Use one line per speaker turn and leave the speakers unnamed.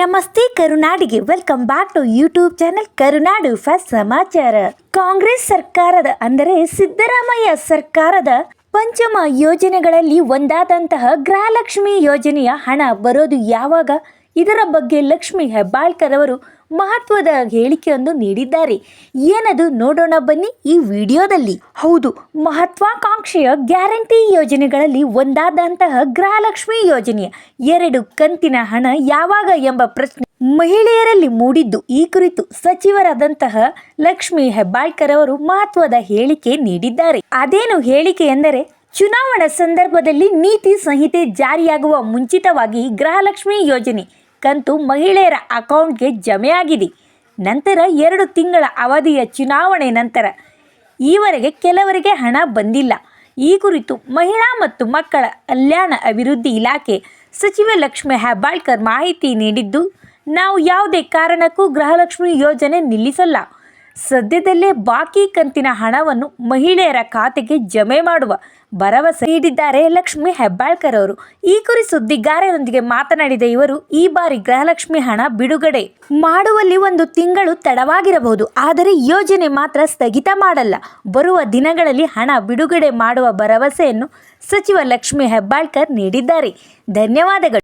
ನಮಸ್ತೆ ಕರುನಾಡಿಗೆ. Welcome back to YouTube channel Karunadu first ಸಮಾಚಾರ. ಕಾಂಗ್ರೆಸ್ ಸರ್ಕಾರದ, ಅಂದರೆ ಸಿದ್ದರಾಮಯ್ಯ ಸರ್ಕಾರದ ಪಂಚಮ ಯೋಜನೆಗಳಲ್ಲಿ ಒಂದಾದಂತಹ ಗೃಹಲಕ್ಷ್ಮಿ ಯೋಜನೆಯ ಹಣ ಬರೋದು ಯಾವಾಗ? ಇದರ ಬಗ್ಗೆ ಲಕ್ಷ್ಮಿ ಹೆಬ್ಬಾಳ್ಕರ್ ಅವರು ಮಹತ್ವದ ಹೇಳಿಕೆಯೊಂದು ನೀಡಿದ್ದಾರೆ. ಏನದು ನೋಡೋಣ ಬನ್ನಿ ಈ ವಿಡಿಯೋದಲ್ಲಿ. ಹೌದು. ಮಹತ್ವಾಕಾಂಕ್ಷೆಯ ಗ್ಯಾರಂಟಿ ಯೋಜನೆಗಳಲ್ಲಿ ಒಂದಾದಂತಹ ಗೃಹಲಕ್ಷ್ಮಿ ಯೋಜನೆಯ ಎರಡು ಕಂತಿನ ಹಣ ಯಾವಾಗ ಎಂಬ ಪ್ರಶ್ನೆ ಮಹಿಳೆಯರಲ್ಲಿ ಮೂಡಿದ್ದು ಈ ಕುರಿತು ಸಚಿವರಾದಂತಹ ಲಕ್ಷ್ಮಿ ಹೆಬ್ಬಾಳ್ಕರ್ ಅವರು ಮಹತ್ವದ ಹೇಳಿಕೆ ನೀಡಿದ್ದಾರೆ. ಅದೇನು ಹೇಳಿಕೆ ಎಂದರೆ ಚುನಾವಣಾ ಸಂದರ್ಭದಲ್ಲಿ ನೀತಿ ಸಂಹಿತೆ ಜಾರಿಯಾಗುವ ಮುಂಚಿತವಾಗಿ ಗೃಹಲಕ್ಷ್ಮಿ ಯೋಜನೆ ಕಂತು ಮಹಿಳೆಯರ ಅಕೌಂಟ್ಗೆ ಜಮೆಯಾಗಿದೆ ನಂತರ ಎರಡು ತಿಂಗಳ ಅವಧಿಯ ಚುನಾವಣೆ ನಂತರ ಈವರೆಗೆ ಕೆಲವರಿಗೆ ಹಣ ಬಂದಿಲ್ಲ. ಈ ಕುರಿತು ಮಹಿಳಾ ಮತ್ತು ಮಕ್ಕಳ ಕಲ್ಯಾಣ ಅಭಿವೃದ್ಧಿ ಇಲಾಖೆ ಸಚಿವೆ ಲಕ್ಷ್ಮಿ ಹೆಬ್ಬಾಳ್ಕರ್ ಮಾಹಿತಿ ನೀಡಿದ್ದು, ನಾವು ಯಾವುದೇ ಕಾರಣಕ್ಕೂ ಗೃಹಲಕ್ಷ್ಮಿ ಯೋಜನೆ ನಿಲ್ಲಿಸಲ್ಲ. ಸದ್ಯದಲ್ಲೇ ಬಾಕಿ ಕಂತಿನ ಹಣವನ್ನು ಮಹಿಳೆಯರ ಖಾತೆಗೆ ಜಮೆ ಮಾಡುವ ಭರವಸೆ ನೀಡಿದ್ದಾರೆ ಲಕ್ಷ್ಮಿ ಹೆಬ್ಬಾಳ್ಕರ್ ಅವರು. ಈ ಕುರಿ ಸುದ್ದಿಗಾರರೊಂದಿಗೆ ಮಾತನಾಡಿದ ಇವರು, ಈ ಬಾರಿ ಗೃಹಲಕ್ಷ್ಮಿ ಹಣ ಬಿಡುಗಡೆ ಮಾಡುವಲ್ಲಿ ಒಂದು ತಿಂಗಳು ತಡವಾಗಿರಬಹುದು. ಆದರೆ ಯೋಜನೆ ಮಾತ್ರ ಸ್ಥಗಿತ ಮಾಡಲ್ಲ. ಬರುವ ದಿನಗಳಲ್ಲಿ ಹಣ ಬಿಡುಗಡೆ ಮಾಡುವ ಭರವಸೆಯನ್ನು ಸಚಿವ ಲಕ್ಷ್ಮಿ ಹೆಬ್ಬಾಳ್ಕರ್ ನೀಡಿದ್ದಾರೆ. ಧನ್ಯವಾದಗಳು.